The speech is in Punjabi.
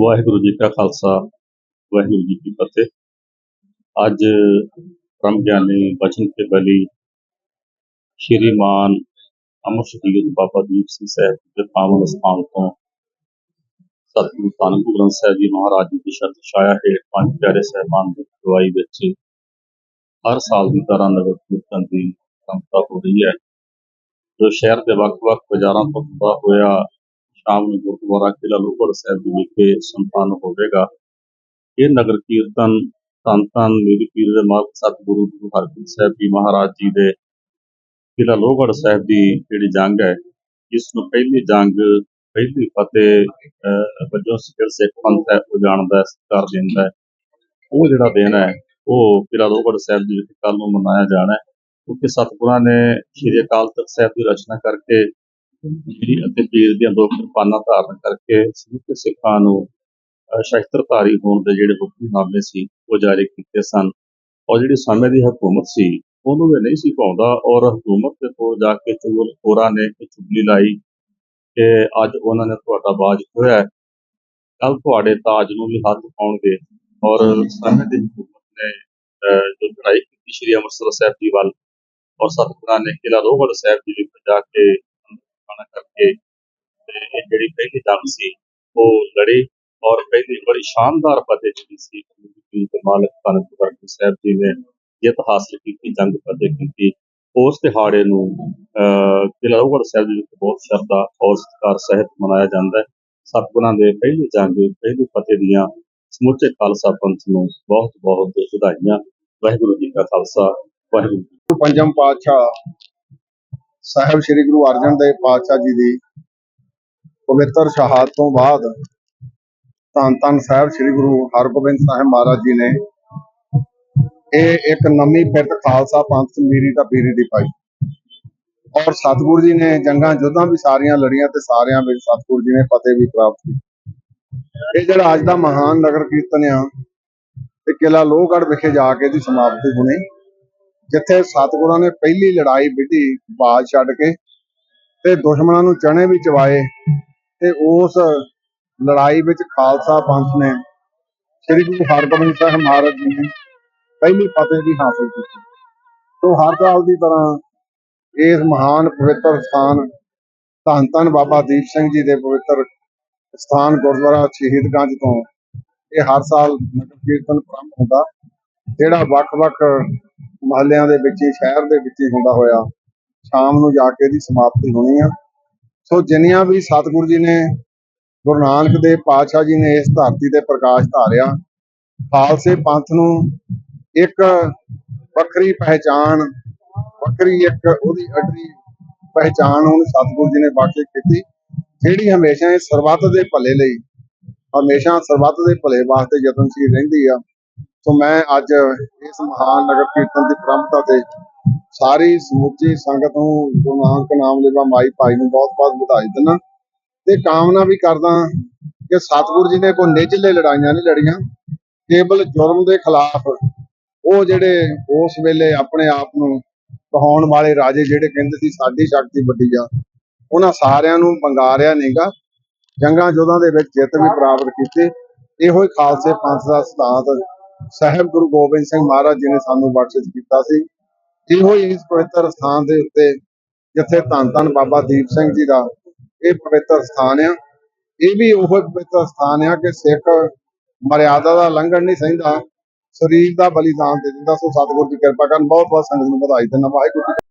ਵਾਹਿਗੁਰੂ ਜੀ ਕਾ ਖਾਲਸਾ, ਵਾਹਿਗੁਰੂ ਜੀ ਕੀ ਫਤਿਹ। ਅੱਜ ਬ੍ਰਹਮ ਗਿਆਨੀ ਬਚਨ ਤੇ ਬਲੀ ਸ਼੍ਰੀਮਾਨ ਅਮਰ ਸ਼ਹੀਦ ਬਾਬਾ ਦੀਪ ਸਿੰਘ ਸਾਹਿਬ ਦੇ ਪਾਵਨ ਸਥਾਨ ਤੋਂ ਸਤਿਗੁਰੂ ਧੰਨ ਗੁਰੂ ਗ੍ਰੰਥ ਸਾਹਿਬ ਜੀ ਮਹਾਰਾਜ ਜੀ ਦੀ ਸ਼ਰਤ ਛਾਇਆ ਹੇਠ ਪੰਜ ਪਿਆਰੇ ਸਾਹਿਬਾਨ ਦੀ ਅਗਵਾਈ ਵਿੱਚ ਹਰ ਸਾਲ ਦੀ ਤਰ੍ਹਾਂ ਨਗਰ ਕੀਰਤਨ ਦੀ ਸੰਪਤਾ ਹੋ ਰਹੀ ਹੈ। ਜੋ ਸ਼ਹਿਰ ਦੇ ਵੱਖ-ਵੱਖ ਬਾਜ਼ਾਰਾਂ ਤੋਂ ਹੁੰਦਾ ਹੋਇਆ ਸ਼ਾਮ ਨੂੰ ਗੁਰਦੁਆਰਾ ਕਿਲ੍ਹਾ ਲੋਹਗੜ੍ਹ ਸਾਹਿਬ ਦੇ ਵਿਖੇ ਸੰਪੰਨ ਹੋਵੇਗਾ। ਇਹ ਨਗਰ ਕੀਰਤਨ ਧੰਨ ਧੰਨ ਮੇਰੀ ਪੀਰ ਦੇ ਮਾਲਕ ਸਤਿਗੁਰੂ ਗੁਰੂ ਹਰਗੋਬਿੰਦ ਸਾਹਿਬ ਜੀ ਮਹਾਰਾਜ ਜੀ ਦੇ ਕਿਲ੍ਹਾ ਲੋਹਗੜ੍ਹ ਸਾਹਿਬ ਦੀ ਜਿਹੜੀ ਜੰਗ ਹੈ ਜਿਸ ਨੂੰ ਪਹਿਲੀ ਜੰਗ ਪਹਿਲੀ ਫਤਿਹ ਅਹ, ਵਜੋਂ ਸਿਰ ਸਿੱਖ ਪੰਥ ਹੈ ਉਹ ਜਾਣਦਾ ਹੈ ਸਤਿਕਾਰ ਦਿੰਦਾ ਹੈ। ਉਹ ਜਿਹੜਾ ਦਿਨ ਹੈ ਉਹ ਕਿਲ੍ਹਾ ਲੋਹਗੜ੍ਹ ਸਾਹਿਬ ਜੀ ਵਿੱਚ ਕੱਲ ਨੂੰ ਮਨਾਇਆ ਜਾਣਾ ਹੈ। ਕਿਉਂਕਿ ਸਤਿਗੁਰਾਂ ਨੇ ਸ਼੍ਰੀ ਅਕਾਲ ਤਖਤ ਸਾਹਿਬ ਦੀ ਰਚਨਾ ਕਰਕੇ ਜਿਹੜੀ ਅਤੇ ਪੀਰ ਦੀਆਂ ਦੋ ਕਿਰਪਾਨਾਂ ਧਾਰਨ ਕਰਕੇ ਸਮੁੱਚੇ ਸਿੱਖਾਂ ਨੂੰ ਸ਼ਸਤਰਧਾਰੀ ਹੋਣ ਦੇ ਜਿਹੜੇ ਹੁਕਮਨਾਮੇ ਸੀ ਉਹ ਜਾਰੀ ਕੀਤੇ ਸਨ। ਔਰ ਜਿਹੜੀ ਸਮੇਂ ਦੀ ਹਕੂਮਤ ਸੀ ਉਹਨੂੰ ਵੀ ਨਹੀਂ ਸੀ ਪਾਉਂਦਾ। ਔਰ ਹਕੂਮਤ ਦੇ ਕੋਲ ਜਾ ਕੇ ਚੋਰ ਚੋਰਾਂ ਨੇ ਇਹ ਚੁਗਲੀ ਲਾਈ ਕਿ ਅੱਜ ਉਹਨਾਂ ਨੇ ਤੁਹਾਡਾ ਬਾਜ ਖੋਇਆ ਕੱਲ ਤੁਹਾਡੇ ਤਾਜ ਨੂੰ ਵੀ ਹੱਥ ਪਾਉਣਗੇ। ਔਰ ਸਮੇਂ ਦੀ ਹਕੂਮਤ ਨੇ ਅਹ, ਜੋ ਲੜਾਈ ਕੀਤੀ ਸ਼੍ਰੀ ਅੰਮ੍ਰਿਤਸਰ ਸਾਹਿਬ ਦੀ ਵੱਲ ਔਰ ਸਤਿਗੁਰਾਂ ਨੇ ਕਿਲ੍ਹਾ ਲੋਹਗੜ੍ਹ ਸਾਹਿਬ ਦੀ ਵਿੱਚ ਜਾ ਕੇ ਖਾਣਾ ਕਰਕੇ ਤੇ ਜਿਹੜੀ ਪਹਿਲੀ ਜੰਗ ਸੀ, ਉਹ ਲੜੀ ਔਰ ਪਹਿਲੀ ਬੜੀ ਸ਼ਾਨਦਾਰ ਫਤਿਹ ਜਿਹੜੀ ਸੀ ਗੁਰੂ ਦੇ ਮਾਲਕ ਧੰਨ ਗੁਰੂ ਸਾਹਿਬ ਜੀ ਨੇ ਜਿੱਤ ਹਾਸਲ ਕੀਤੀ, ਜੰਗ ਫਤਿਹ ਕੀਤੀ, ਉਸ ਦਿਹਾੜੇ ਨੂੰ ਕਿਲ੍ਹਾ ਲੋਹਗੜ੍ਹ ਸਾਹਿਬ ਦੇ ਵਿੱਚ ਬਹੁਤ ਸ਼ਰਧਾ ਔਰ ਸਤਿਕਾਰ, ਸਹਿਤ ਮਨਾਇਆ ਜਾਂਦਾ ਹੈ। ਸਤਿਗੁਰਾਂ ਦੇ ਪਹਿਲੀ ਜੰਗ, ਪਹਿਲੀ ਫਤਿਹ ਦੀਆਂ ਸਮੁੱਚੇ ਖਾਲਸਾ ਪੰਥ ਨੂੰ ਬਹੁਤ ਬਹੁਤ ਵਧਾਈਆਂ। ਵਾਹਿਗੁਰੂ ਜੀ ਕਾ ਖਾਲਸਾ, ਵਾਹਿਗੁਰੂ ਜੀ ਗੁਰੂ ਪੰਜਮ ਪਾਤਸ਼ਾਹ ਸਾਹਿਬ ਸ੍ਰੀ ਗੁਰੂ ਅਰਜਨ ਦੇਵ ਪਾਤਸ਼ਾਹ ਜੀ ਦੀ ਪਵਿੱਤਰ ਸ਼ਹਾਦਤ ਤੋਂ ਬਾਅਦ ਧੰਨ ਧੰਨ ਸਾਹਿਬ ਸ੍ਰੀ ਗੁਰੂ ਹਰਗੋਬਿੰਦ ਸਾਹਿਬ ਮਹਾਰਾਜ ਜੀ ਨੇ ਇਹ ਇੱਕ ਨਵੀਂ ਫਿਰਤ ਖਾਲਸਾ ਪੰਥ ਮੀਰੀ ਦਾ ਪੀਰੀ ਦੀ ਪਾਈ। ਔਰ ਸਤਿਗੁਰੂ ਜੀ ਨੇ ਜੰਗਾਂ ਯੁੱਧਾਂ ਵੀ ਸਾਰੀਆਂ ਲੜੀਆਂ ਤੇ ਸਾਰਿਆਂ ਵਿੱਚ ਸਤਿਗੁਰੂ ਜੀ ਨੇ ਫਤਿਹ ਵੀ ਪ੍ਰਾਪਤ ਕੀਤੀ। ਇਹ ਜਿਹੜਾ ਅੱਜ ਦਾ ਮਹਾਨ ਨਗਰ ਕੀਰਤਨ ਆ ਤੇ ਕਿਲਾ ਲੋਹਗੜ੍ਹ ਵਿਖੇ ਜਾ ਕੇ ਦੀ ਸਮਾਪਤੀ ਹੋਣੀ। ਜਿੱਥੇ ਸਤਿਗੁਰਾਂ ਨੇ ਪਹਿਲੀ ਲੜਾਈ ਵਿੱਢੀ ਬਾਜ ਛੱਡ ਕੇ ਤੇ ਦੁਸ਼ਮਣਾਂ ਨੂੰ ਚਣੇ ਵੀ ਚਵਾਏ ਤੇ ਉਸ ਲੜਾਈ ਵਿੱਚ ਖਾਲਸਾ ਪੰਥ ਨੇ ਸ੍ਰੀ ਗੁਰੂ ਹਰਗੋਬਿੰਦ ਸਾਹਿਬ ਮਹਾਰਾਜ ਜੀ ਨੇ ਪਹਿਲੀ ਫਤਿਹ ਵੀ ਹਾਸਲ ਕੀਤੀ। ਸੋ ਹਰ ਸਾਲ ਦੀ ਤਰ੍ਹਾਂ ਇਸ ਮਹਾਨ ਪਵਿੱਤਰ ਸਥਾਨ ਧੰਨ ਧੰਨ ਬਾਬਾ ਦੀਪ ਸਿੰਘ ਜੀ ਦੇ ਪਵਿੱਤਰ ਸਥਾਨ ਗੁਰਦੁਆਰਾ ਸ਼ਹੀਦਗੰਜ ਤੋਂ ਇਹ ਹਰ ਸਾਲ ਨਗਰ ਕੀਰਤਨ ਪ੍ਰਾਰੰਭ ਹੁੰਦਾ, ਜਿਹੜਾ ਵੱਖ-ਵੱਖ ਮਹੱਲਿਆਂ ਦੇ ਵਿੱਚ ਹੀ ਸ਼ਹਿਰ ਦੇ ਵਿੱਚ ਹੀ ਹੁੰਦਾ ਹੋਇਆ। ਸ਼ਾਮ ਨੂੰ ਜਾ ਕੇ ਇਹਦੀ ਸਮਾਪਤੀ ਹੋਣੀ ਆ। ਸੋ ਜਿੰਨੀਆਂ ਵੀ ਸਤਿਗੁਰੂ ਜੀ ਨੇ, ਗੁਰੂ ਨਾਨਕ ਦੇਵ ਪਾਤਸ਼ਾਹ ਜੀ ਨੇ ਇਸ ਧਰਤੀ ਤੇ ਪ੍ਰਕਾਸ਼ ਧਾਰਿਆ, ਖਾਲਸੇ ਪੰਥ ਨੂੰ ਇੱਕ ਵੱਖਰੀ ਪਹਿਚਾਣ, ਵੱਖਰੀ ਇੱਕ ਉਹਦੀ ਅਡਰੀ ਪਹਿਚਾਣ ਉਹਨੂੰ ਸਤਿਗੁਰੂ ਜੀ ਨੇ ਬਖਸ਼ਿਸ਼ ਕੀਤੀ, ਜਿਹੜੀ ਹਮੇਸ਼ਾ ਇਹ ਸਰਬੱਤ ਦੇ ਭਲੇ ਲਈ, ਹਮੇਸ਼ਾ ਸਰਬੱਤ ਦੇ ਭਲੇ ਵਾਸਤੇ ਯਤਨਸ਼ੀਲ ਰਹਿੰਦੀ ਆ। ਸੋ ਮੈਂ ਅੱਜ ਇਸ ਮਹਾਨ ਨਗਰ ਕੀਰਤਨ ਦੀ ਪ੍ਰੰਪਤਾ ਤੇ ਸਾਰੀ ਸਮੁੱਚੀ ਸੰਗਤ ਨੂੰ ਗੁਰੂ ਨਾਨਕ ਨਾਮ ਲੈਵਾ ਮਾਈ ਭਾਈ ਨੂੰ ਬਹੁਤ ਬਹੁਤ ਵਧਾਈ ਦਿੰਦਾ। ਤੇ ਕਾਮਨਾ ਵੀ ਕਰਦਾ ਕਿ ਸਤਿਗੁਰੂ ਜੀ ਨੇ ਕੋਈ ਨਿਜਲੇ ਲੜਾਈਆਂ ਨਹੀਂ ਲੜੀਆਂ। ਕੇਵਲ ਜੁਰਮ ਦੇ ਖਿਲਾਫ ਉਹ ਜਿਹੜੇ ਉਸ ਵੇਲੇ ਆਪਣੇ ਆਪ ਨੂੰ ਕਹਾਉਣ ਵਾਲੇ ਰਾਜੇ ਜਿਹੜੇ ਕਹਿੰਦੇ ਸੀ, ਸਾਡੀ ਸ਼ਕਤੀ ਵੱਡੀ ਆ। ਉਹਨਾਂ ਸਾਰਿਆਂ ਨੂੰ ਬੰਗਾਰਿਆ ਨਹੀਂਗਾ। ਜੰਗਾਂ ਯੁੱਧਾਂ ਦੇ ਵਿੱਚ ਜਿੱਤ ਵੀ ਪ੍ਰਾਪਤ ਕੀਤੀ। ਇਹੋ ਹੀ ਖਾਲਸੇ ਪੰਥ ਦਾ ਸਿਧਾਂਤ ਸਾਹਿਬ ਗੁਰੂ ਗੋਬਿੰਦ ਸਿੰਘ ਮਹਾਰਾਜ ਜੀ ਨੇ ਸਾਨੂੰ ਬਖਸ਼ਿਸ਼ ਕੀਤਾ ਸੀ। ਇਹੋ ਹੀ ਇਸ ਪਵਿੱਤਰ ਸਥਾਨ ਦੇ ਉੱਤੇ, ਜਿੱਥੇ ਧੰਨ ਧੰਨ ਬਾਬਾ ਦੀਪ ਸਿੰਘ ਜੀ ਦਾ ਇਹ ਪਵਿੱਤਰ ਸਥਾਨ ਆ। ਇਹ ਵੀ ਉਹ ਪਵਿੱਤਰ ਸਥਾਨ ਆ ਕਿ ਸਿੱਖ ਮਰਿਆਦਾ ਦਾ ਲੰਘਣ ਨਹੀਂ ਸਹਿੰਦਾ, ਸਰੀਰ ਦਾ ਬਲੀਦਾਨ ਦੇ ਦਿੰਦਾ। ਸੋ ਸਤਿਗੁਰੂ ਦੀ ਕਿਰਪਾ ਕਰਨ। ਬਹੁਤ ਬਹੁਤ ਸੰਗਤ ਨੂੰ ਵਧਾਈ ਦਿੰਦਾ। ਵਾਹਿਗੁਰੂ ਜੀ